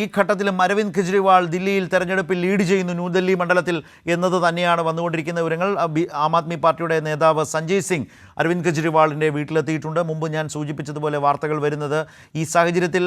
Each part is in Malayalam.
ഈ ഘട്ടത്തിൽ അരവിന്ദ് കെജ്രിവാൾ ദില്ലിയിൽ തെരഞ്ഞെടുപ്പിൽ ലീഡ് ചെയ്യുന്നു ന്യൂഡൽഹി മണ്ഡലത്തിൽ എന്നത് തന്നെയാണ് വന്നുകൊണ്ടിരിക്കുന്ന വിവരങ്ങൾ. ആം ആദ്മി പാർട്ടിയുടെ നേതാവ് സഞ്ജയ് സിംഗ് അരവിന്ദ് കെജ്രിവാളിന്റെ വീട്ടിലെത്തിയിട്ടുണ്ട്. മുമ്പ് ഞാൻ സൂചിപ്പിച്ചതുപോലെ വാർത്തകൾ വരുന്നത് ഈ സാഹചര്യത്തിൽ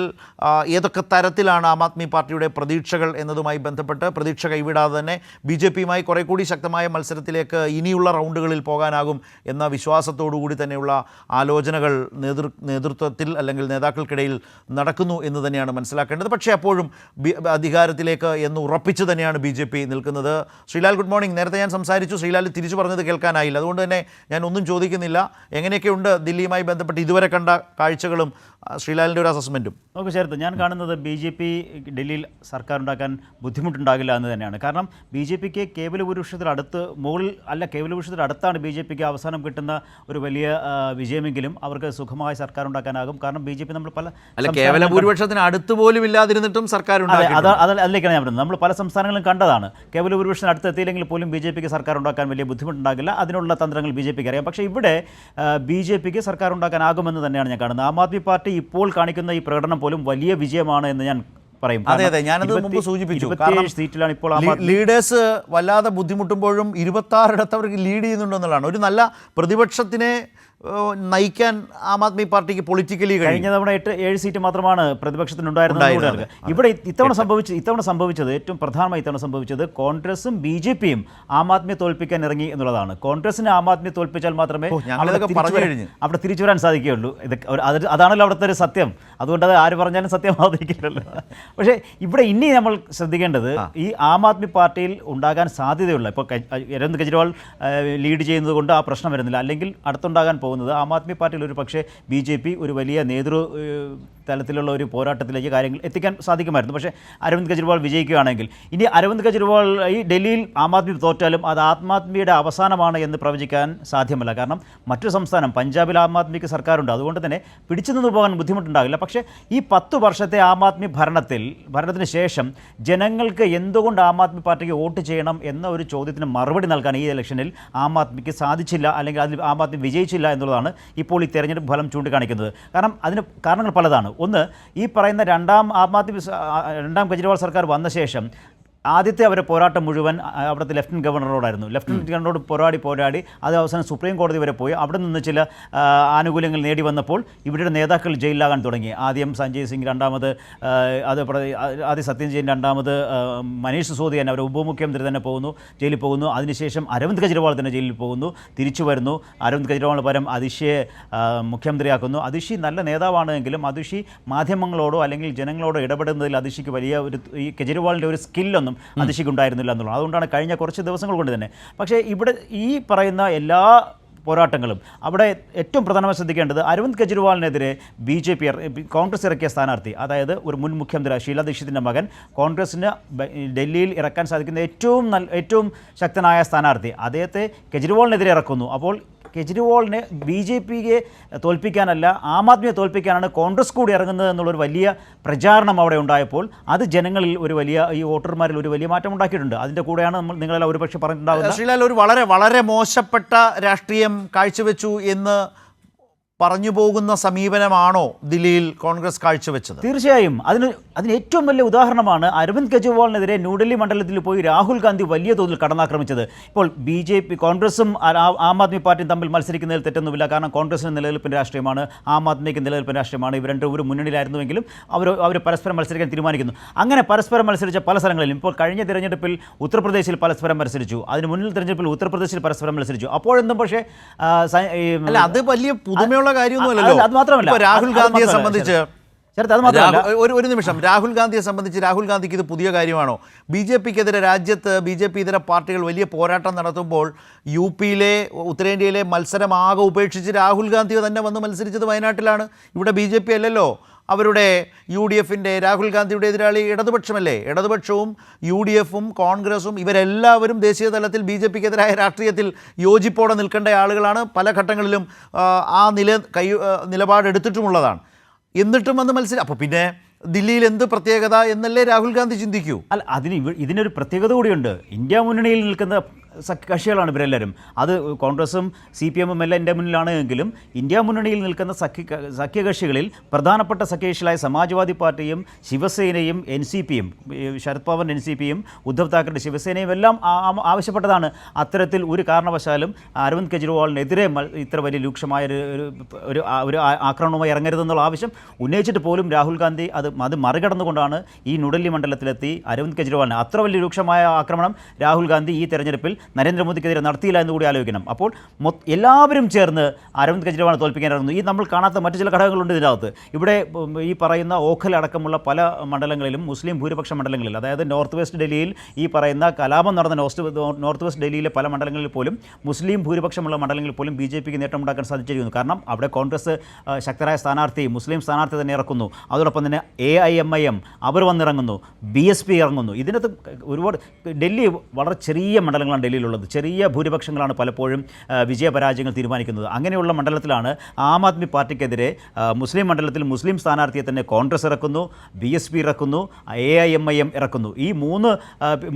ഏതൊക്കെ തരത്തിലാണ് ആം ആദ്മി പാർട്ടിയുടെ പ്രതീക്ഷകൾ എന്നതുമായി ബന്ധപ്പെട്ട് പ്രതീക്ഷ കൈവിടാതെ തന്നെ ബി ജെ പിയുമായി കുറെ കൂടി ശക്തമായ മത്സരത്തിലേക്ക് ഇനിയുള്ള റൗണ്ടുകളിൽ പോകാനാകും എന്ന വിശ്വാസത്തോടു കൂടി തന്നെയുള്ള ആലോചനകൾ നേതൃ നേതൃത്വത്തിൽ അല്ലെങ്കിൽ നേതാക്കൾക്കിടയിൽ നടക്കുന്നു എന്ന് തന്നെയാണ് മനസ്സിലാക്കേണ്ടത്. പക്ഷേ അപ്പോഴും ബി- അധികാരത്തിലേക്ക് എന്ന് ഉറപ്പിച്ച് തന്നെയാണ് ബി ജെ പി നിൽക്കുന്നത്. Sreelal good morning. നേരത്തെ ഞാൻ സംസാരിച്ചു ശ്രീലാൽ തിരിച്ചു പറഞ്ഞത് കേൾക്കാനായില്ല. അതുകൊണ്ട് തന്നെ ഞാൻ ഒന്നും ചോദിക്കുന്നില്ല. എങ്ങനെയൊക്കെയുണ്ട് ദില്ലിയുമായി ബന്ധപ്പെട്ട് ഇതുവരെ കണ്ട കാഴ്ചകളും ശ്രീലാലിന്റെ ഒരു അസസ്മെന്റും നമുക്ക് ചേർത്ത് ഞാൻ കാണുന്നത് ബി ജെ പി ഡൽഹിയിൽ സർക്കാർ ഉണ്ടാക്കാൻ ബുദ്ധിമുട്ടുണ്ടാകില്ല എന്ന് തന്നെയാണ്. കാരണം ബി ജെ പിക്ക് കേവല ഭൂരിപക്ഷത്തിൽ അടുത്ത് മുകളിൽ അല്ല കേവല ഭൂരിപക്ഷത്തിൽ അടുത്താണ് ബി ജെ പിക്ക് അവസാനം കിട്ടുന്ന ഒരു വലിയ വിജയമെങ്കിലും അവർക്ക് സുഖമായ സർക്കാർ ഉണ്ടാക്കാനാകും. കാരണം ബി ജെ പി നമ്മൾ പല അല്ല കേവല സംസ്ഥാനങ്ങളിലും ഭൂരിപക്ഷത്തിന് അടുത്ത് പോലും ഇല്ലാതിരുന്നിട്ടും സർക്കാർ അതിലേക്കാണ് ഞാൻ പറയുന്നത് നമ്മൾ പല സംസ്ഥാനങ്ങളും കണ്ടതാണ്. കേവല ഭൂരിപക്ഷം അടുത്ത് എത്തിയില്ലെങ്കിൽ പോലും ബി ജെ പിക്ക് സർക്കാർ ഉണ്ടാക്കാൻ വലിയ ബുദ്ധിമുട്ടുണ്ടാകില്ല. അതിനുള്ള തന്ത്രങ്ങൾ ബി ജെ പിക്ക് അറിയാം. പക്ഷേ ഇവിടെ ബി ജെ പിക്ക് സർക്കാർ ഉണ്ടാക്കാനാകുമെന്ന് തന്നെയാണ് ഞാൻ കാണുന്നത്. ആം ആദ്മി പാർട്ടി ഇപ്പോൾ കാണിക്കുന്ന ഈ പ്രകടനം പോലും വലിയ വിജയമാണ് എന്ന് ഞാൻ പറയും. അതെ അതെ. ഞാനത് മുമ്പ് സൂചിപ്പിച്ചു. കാരണം സീറ്റിലാണ് ഇപ്പോൾ ലീഡേഴ്സ് വല്ലാതെ ബുദ്ധിമുട്ടുമ്പോഴും ഇരുപത്തി ആറിടത്ത് അവർക്ക് ലീഡ് ചെയ്യുന്നുണ്ടെന്നുള്ളതാണ് ഒരു നല്ല പ്രതിപക്ഷത്തിനെ നയിക്കാൻ ആം ആദ്മി പാർട്ടിക്ക് പൊളിറ്റിക്കലി കഴിഞ്ഞ തവണ എട്ട് ഏഴ് സീറ്റ് മാത്രമാണ് പ്രതിപക്ഷത്തിനുണ്ടായിരുന്നത്. ഇവിടെ ഇത്തവണ സംഭവിച്ച ഇത്തവണ സംഭവിച്ചത് ഏറ്റവും പ്രധാനമായി ഇത്തവണ സംഭവിച്ചത് കോൺഗ്രസും ബി ജെ പിയും ആം ആദ്മിയെ തോൽപ്പിക്കാൻ ഇറങ്ങി എന്നുള്ളതാണ്. കോൺഗ്രസിനെ ആം ആദ്മിയെ തോൽപ്പിച്ചാൽ മാത്രമേ അവിടെ തിരിച്ചു പറഞ്ഞു വരാൻ- കഴിഞ്ഞു. അവിടെ തിരിച്ചു വരാൻ സാധിക്കുകയുള്ളൂ. ഇത് അതാണല്ലോ അവിടുത്തെ ഒരു സത്യം. അതുകൊണ്ട് അത് ആര് പറഞ്ഞാലും സത്യമാവാതിരിക്കില്ലല്ലോ പക്ഷേ ഇവിടെ ഇനി നമ്മൾ ശ്രദ്ധിക്കേണ്ടത് ഈ ആം ആദ്മി പാർട്ടിയിൽ ഉണ്ടാകാൻ സാധ്യതയുള്ള ഇപ്പോൾ അരവിന്ദ് കെജ്രിവാൾ ലീഡ് ചെയ്യുന്നത് കൊണ്ട് ആ പ്രശ്നം വരുന്നില്ല. അല്ലെങ്കിൽ അടുത്തുണ്ടാകാൻ പോകുന്നത്. ആം ആദ്മി പാർട്ടിയിൽ ഒരു പക്ഷേ ബി ജെ പി ഒരു വലിയ നേതൃ തലത്തിലുള്ള ഒരു പോരാട്ടത്തിലേക്ക് കാര്യങ്ങൾ എത്തിക്കാൻ സാധിക്കുമായിരുന്നു. പക്ഷേ അരവിന്ദ് കെജ്രിവാൾ വിജയിക്കുകയാണെങ്കിൽ ഇനി അരവിന്ദ് കെജ്രിവാൾ ഈ ഡൽഹിയിൽ ആം ആദ്മി തോറ്റാലും അത് ആത്മാത്മിയുടെ അവസാനമാണ് എന്ന് പ്രവചിക്കാൻ സാധ്യമല്ല. കാരണം മറ്റു സംസ്ഥാനം പഞ്ചാബിൽ ആം ആദ്മിക്ക് സർക്കാരുണ്ട്. അതുകൊണ്ട് തന്നെ പിടിച്ചു നിന്ന് പോകാൻ ബുദ്ധിമുട്ടുണ്ടാകില്ല. പക്ഷേ ഈ പത്ത് വർഷത്തെ ആം ആദ്മി ഭരണത്തിൽ ഭരണത്തിന് ശേഷം ജനങ്ങൾക്ക് എന്തുകൊണ്ട് ആം ആദ്മി പാർട്ടിക്ക് വോട്ട് ചെയ്യണം എന്ന ഒരു ചോദ്യത്തിന് മറുപടി നൽകാൻ ഈ ഇലക്ഷനിൽ ആം ആദ്മിക്ക് സാധിച്ചില്ല അല്ലെങ്കിൽ അതിൽ ആം ആദ്മി വിജയിച്ചില്ല എന്നുള്ളതാണ് ഇപ്പോൾ ഈ തെരഞ്ഞെടുപ്പ് ഫലം ചൂണ്ടിക്കാണിക്കുന്നത്. കാരണം അതിന് കാരണങ്ങൾ പലതാണ്. ഒന്ന് ഈ പറയുന്ന രണ്ടാം ആം ആദ്മി രണ്ടാം കെജ്രിവാൾ സർക്കാർ വന്ന ശേഷം ആദ്യത്തെ അവരെ പോരാട്ടം മുഴുവൻ അവിടുത്തെ ലഫ്റ്റനന്റ് ഗവർണറോടായിരുന്നു ലഫ്റ്റനന്റ് ഗവർണറോട് പോരാടി പോരാടി അത് അവസാനം സുപ്രീം കോടതി വരെ പോയി. അവിടെ നിന്ന് ചില ആനുകൂല്യങ്ങൾ നേടി വന്നപ്പോൾ ഇവരുടെ നേതാക്കൾ ജയിലിലാകാൻ തുടങ്ങി. ആദ്യം സഞ്ജയ് സിംഗ് രണ്ടാമത് അത് ആദ്യം സത്യം ജെയിൻ രണ്ടാമത് മനീഷ് മനീഷ് സിസോദിയൻ അവർ ഉപമുഖ്യമന്ത്രി തന്നെ പോകുന്നു ജയിലിൽ പോകുന്നു. അതിനുശേഷം അരവിന്ദ് കെജ്രിവാൾ തന്നെ ജയിലിൽ പോകുന്നു തിരിച്ചു വരുന്നു. അരവിന്ദ് കെജ്രിവാളിന് പരം അതിഷിയെ മുഖ്യമന്ത്രിയാക്കുന്നു. അതിഷി നല്ല നേതാവാണ് എങ്കിലും അതിഷി മാധ്യമങ്ങളോടോ അല്ലെങ്കിൽ ജനങ്ങളോടോ ഇടപെടുന്നതിൽ അതിഷിക്ക് വലിയ ഒരു ഈ കെജ്രിവാളിന്റെ ഒരു സ്കില്ലൊന്നും അതിഷിക്ക് ഉണ്ടായിരുന്നില്ല എന്നുള്ളത് അതുകൊണ്ടാണ് കഴിഞ്ഞ കുറച്ച് ദിവസങ്ങൾ കൊണ്ട് തന്നെ. പക്ഷേ ഇവിടെ ഈ പറയുന്ന എല്ലാ പോരാട്ടങ്ങളും അവിടെ ഏറ്റവും പ്രധാനമായി ശ്രദ്ധിക്കേണ്ടത് അരവിന്ദ് കെജ്രിവാളിനെതിരെ ബി ജെ പി കോൺഗ്രസ് ഇറക്കിയ സ്ഥാനാർത്ഥി അതായത് ഒരു മുൻ മുഖ്യമന്ത്രി ഷീല ദീക്ഷിതിന്റെ മകൻ കോൺഗ്രസിന് ഡൽഹിയിൽ ഇറക്കാൻ സാധിക്കുന്ന ഏറ്റവും നല്ല ഏറ്റവും ശക്തനായ സ്ഥാനാർത്ഥി അദ്ദേഹത്തെ കെജ്രിവാളിനെതിരെ ഇറക്കുന്നു. അപ്പോൾ കെജ്രിവാളിനെ ബി ജെ പിയെ തോൽപ്പിക്കാനല്ല ആം ആദ്മിയെ തോൽപ്പിക്കാനാണ് കോൺഗ്രസ് കൂടി ഇറങ്ങുന്നത് എന്നുള്ളൊരു വലിയ പ്രചാരണം അവിടെ ഉണ്ടായപ്പോൾ അത് ജനങ്ങളിൽ ഒരു വലിയ ഈ വോട്ടർമാരിൽ ഒരു വലിയ മാറ്റം ഉണ്ടാക്കിയിട്ടുണ്ട്. അതിന്റെ കൂടെയാണ് നമ്മൾ നിങ്ങളെല്ലാം ഒരുപക്ഷെ പറഞ്ഞിട്ടുണ്ടാകുന്നത്. ശ്രീലാൽ ഒരു വളരെ വളരെ മോശപ്പെട്ട രാഷ്ട്രീയം കാഴ്ചവെച്ചു എന്ന് പറഞ്ഞു പോകുന്ന സമീപനമാണോ ദില്ലിയിൽ കോൺഗ്രസ് കാഴ്ചവെച്ചത്? തീർച്ചയായും. അതിന് അതിന് ഏറ്റവും വലിയ ഉദാഹരണമാണ് അരവിന്ദ് കെജ്രിവാളിനെതിരെ ന്യൂഡൽഹി മണ്ഡലത്തിൽ പോയി രാഹുൽ ഗാന്ധി വലിയ തോതിൽ കടന്നാക്രമിച്ചത്. ഇപ്പോൾ ബി ജെ പി കോൺഗ്രസും ആ- ആദ്മി പാർട്ടിയും തമ്മിൽ മത്സരിക്കുന്നതിൽ തെറ്റൊന്നുമില്ല. കാരണം കോൺഗ്രസിന് നിലനിൽപ്പിന്റെ രാഷ്ട്രീയമാണ് ആം ആദ്മിക്ക് നിലനിൽപ്പിന്റെ രാഷ്ട്രീയമാണ്. ഇവർ രണ്ടും ഒരു മുന്നണിയിലായിരുന്നുവെങ്കിലും അവർ അവർ പരസ്പരം മത്സരിക്കാൻ തീരുമാനിക്കുന്നു. അങ്ങനെ പരസ്പരം മത്സരിച്ച പല സ്ഥലങ്ങളിലും ഇപ്പോൾ കഴിഞ്ഞ തിരഞ്ഞെടുപ്പിൽ ഉത്തർപ്രദേശിൽ പരസ്പരം മത്സരിച്ചു. അതിന് മുന്നിൽ തിരഞ്ഞെടുപ്പിൽ ഉത്തർപ്രദേശിൽ പരസ്പരം മത്സരിച്ചു. അപ്പോഴെന്തും പക്ഷേ അത് വലിയ പുതുമയുള്ള കാര്യമൊന്നുമല്ലല്ലോ. അത് മാത്രമല്ല. രാഹുൽ ഗാന്ധിയെ സംബന്ധിച്ച് ഒരു ഒരു നിമിഷം. രാഹുൽ ഗാന്ധിയെ സംബന്ധിച്ച് രാഹുൽ ഗാന്ധിക്ക് ഇത് പുതിയ കാര്യമാണോ? ബി ജെ പിക്കെതിരെ രാജ്യത്ത് ബി ജെ പി ഇതര പാർട്ടികൾ വലിയ പോരാട്ടം നടത്തുമ്പോൾ യു പിയിലെ ഉത്തരേന്ത്യയിലെ മത്സരം ആകെ ഉപേക്ഷിച്ച് രാഹുൽ ഗാന്ധി തന്നെ വന്ന് മത്സരിച്ചത് വയനാട്ടിലാണ്. ഇവിടെ ബി ജെ പി അല്ലല്ലോ. അവരുടെ യു ഡി എഫിന്റെ രാഹുൽ ഗാന്ധിയുടെ എതിരാളി ഇടതുപക്ഷമല്ലേ? ഇടതുപക്ഷവും യു ഡി എഫും കോൺഗ്രസും ഇവരെല്ലാവരും ദേശീയ തലത്തിൽ ബി ജെ പിക്കെതിരായ രാഷ്ട്രീയത്തിൽ യോജിപ്പോടെ നിൽക്കേണ്ട ആളുകളാണ്. പല ഘട്ടങ്ങളിലും ആ, നില കൈ നിലപാടെടുത്തിട്ടുമുള്ളതാണ് എന്നിട്ടും വന്ന് മത്സരം അപ്പോൾ പിന്നെ ദില്ലിയിൽ എന്ത് പ്രത്യേകത എന്നല്ലേ രാഹുൽ ഗാന്ധി ചിന്തിക്കൂ. അല്ല അതിന് ഇതിനൊരു പ്രത്യേകത കൂടിയുണ്ട്. ഇന്ത്യ മുന്നണിയിൽ നിൽക്കുന്ന സഖ്യ കക്ഷികളാണ് ഇവരെല്ലാവരും. അത് കോൺഗ്രസും സി പി എമ്മും എല്ലാം എന്റെ മുന്നിലാണ് എങ്കിലും ഇന്ത്യ മുന്നണിയിൽ നിൽക്കുന്ന സഖ്യ സഖ്യകക്ഷികളിൽ പ്രധാനപ്പെട്ട സഖ്യകക്ഷികളായ സമാജ്വാദി പാർട്ടിയും ശിവസേനയും എൻ സി പിയും ശരത് പവൻ എൻ സി പിയും ഉദ്ധവ് താക്കറെ ശിവസേനയും എല്ലാം ആവശ്യപ്പെട്ടതാണ്. അത്തരത്തിൽ ഒരു കാരണവശാലും അരവിന്ദ് കെജ്രിവാളിനെതിരെ ഇത്ര വലിയ രൂക്ഷമായ ഒരു ഒരു- ഒരു ആക്രമണവുമായി ഇറങ്ങരുതെന്നുള്ള ആവശ്യം ഉന്നയിച്ചിട്ട് പോലും രാഹുൽ ഗാന്ധി അത് അത് മറികടന്നുകൊണ്ടാണ് ഈ ന്യൂഡൽഹി മണ്ഡലത്തിലെത്തി അരവിന്ദ് കെജ്രിവാളിനെ. അത്ര വലിയ രൂക്ഷമായ ആക്രമണം രാഹുൽ ഗാന്ധി ഈ തെരഞ്ഞെടുപ്പിൽ നരേന്ദ്രമോദിക്കെതിരെ നടത്തിയില്ല എന്ന് കൂടി ആലോചിക്കണം. അപ്പോൾ എല്ലാവരും ചേർന്ന് അരവിന്ദ് കെജ്രിവാളിനെ തോൽപ്പിക്കാനായിരുന്നു ഈ നമ്മൾ കാണാത്ത മറ്റു ചില ഘടകങ്ങളുണ്ട് ഇതിനകത്ത്. ഇവിടെ ഈ പറയുന്ന ഓഖൽ അടക്കമുള്ള പല മണ്ഡലങ്ങളിലും മുസ്ലിം ഭൂരിപക്ഷ മണ്ഡലങ്ങളിൽ അതായത് നോർത്ത് വെസ്റ്റ് ഡൽഹിയിൽ ഈ പറയുന്ന കലാപം നടന്ന നോർത്ത് നോർത്ത് വെസ്റ്റ് ഡൽഹിയിലെ പല മണ്ഡലങ്ങളിൽ പോലും മുസ്ലിം ഭൂരിപക്ഷമുള്ള മണ്ഡലങ്ങളിൽ പോലും ബി ജെ പിക്ക് നേട്ടമുണ്ടാക്കാൻ സാധിച്ചിരിക്കുന്നു. കാരണം അവിടെ കോൺഗ്രസ് ശക്തരായ സ്ഥാനാർത്ഥി മുസ്ലിം സ്ഥാനാർത്ഥി തന്നെ ഇറക്കുന്നു. അതോടൊപ്പം തന്നെ A I M I M അവർ വന്നിറങ്ങുന്നു. ബി എസ് പി ഇറങ്ങുന്നു. ഇതിനകത്ത് ഒരുപാട് ഡൽഹി വളരെ ചെറിയ മണ്ഡലങ്ങളാണ് ഡൽഹിയിലുള്ളത് ചെറിയ ഭൂരിപക്ഷങ്ങളാണ് പലപ്പോഴും വിജയപരാജയങ്ങൾ തീരുമാനിക്കുന്നത്. അങ്ങനെയുള്ള മണ്ഡലത്തിലാണ് ആം ആദ്മി പാർട്ടിക്കെതിരെ മുസ്ലിം മണ്ഡലത്തിൽ മുസ്ലിം സ്ഥാനാർത്ഥിയെ തന്നെ കോൺഗ്രസ് ഇറക്കുന്നു B S P ഇറക്കുന്നു A I M I M ഇറക്കുന്നു. ഈ മൂന്ന്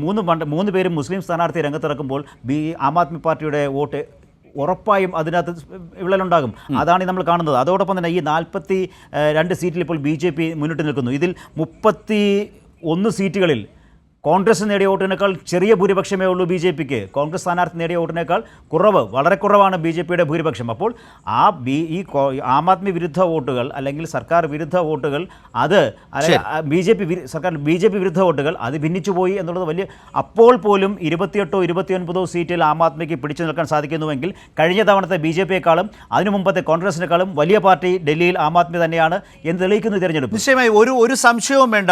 മൂന്ന് മണ്ഡ മൂന്ന് പേരും മുസ്ലിം സ്ഥാനാർത്ഥി രംഗത്തിറക്കുമ്പോൾ ബി ആം ആദ്മി പാർട്ടിയുടെ വോട്ട് ഉറപ്പായും അതിനകത്ത് വിള്ളലുണ്ടാകും. അതാണ് നമ്മൾ കാണുന്നത്. അതോടൊപ്പം തന്നെ ഈ നാൽപ്പത്തി രണ്ട് സീറ്റിൽ ഇപ്പോൾ ബി ജെ പി മുന്നിട്ട് നിൽക്കുന്നു. ഇതിൽ മുപ്പത്തി ഒന്ന് സീറ്റുകളിൽ കോൺഗ്രസ് നേടിയ വോട്ടിനേക്കാൾ ചെറിയ ഭൂരിപക്ഷമേ ഉള്ളൂ ബി ജെ പിക്ക്. കോൺഗ്രസ് സ്ഥാനാർത്ഥി നേടിയ വോട്ടിനേക്കാൾ കുറവ് വളരെ കുറവാണ് ബി ജെ പിയുടെ ഭൂരിപക്ഷം. അപ്പോൾ ആ ബി ഈ ആം ആദ്മി വിരുദ്ധ വോട്ടുകൾ അല്ലെങ്കിൽ സർക്കാർ വിരുദ്ധ വോട്ടുകൾ അത് ബി ജെ പി സർക്കാർ ബി ജെ പി വിരുദ്ധ വോട്ടുകൾ അത് ഭിന്നിച്ചു പോയി എന്നുള്ളത് വലിയ അപ്പോൾ പോലും ഇരുപത്തിയെട്ടോ ഇരുപത്തിയൊൻപതോ സീറ്റിൽ ആം ആദ്മിക്ക് പിടിച്ചു നിൽക്കാൻ സാധിക്കുന്നുവെങ്കിൽ കഴിഞ്ഞ തവണത്തെ ബി ജെ പിയെക്കാളും അതിനു മുമ്പത്തെ കോൺഗ്രസിനേക്കാളും വലിയ പാർട്ടി ഡൽഹിയിൽ ആം ആദ്മി തന്നെയാണ് എന്ന് തെളിയിക്കുന്ന തിരഞ്ഞെടുപ്പ്. നിശ്ചയമായി ഒരു ഒരു സംശയവും വേണ്ട.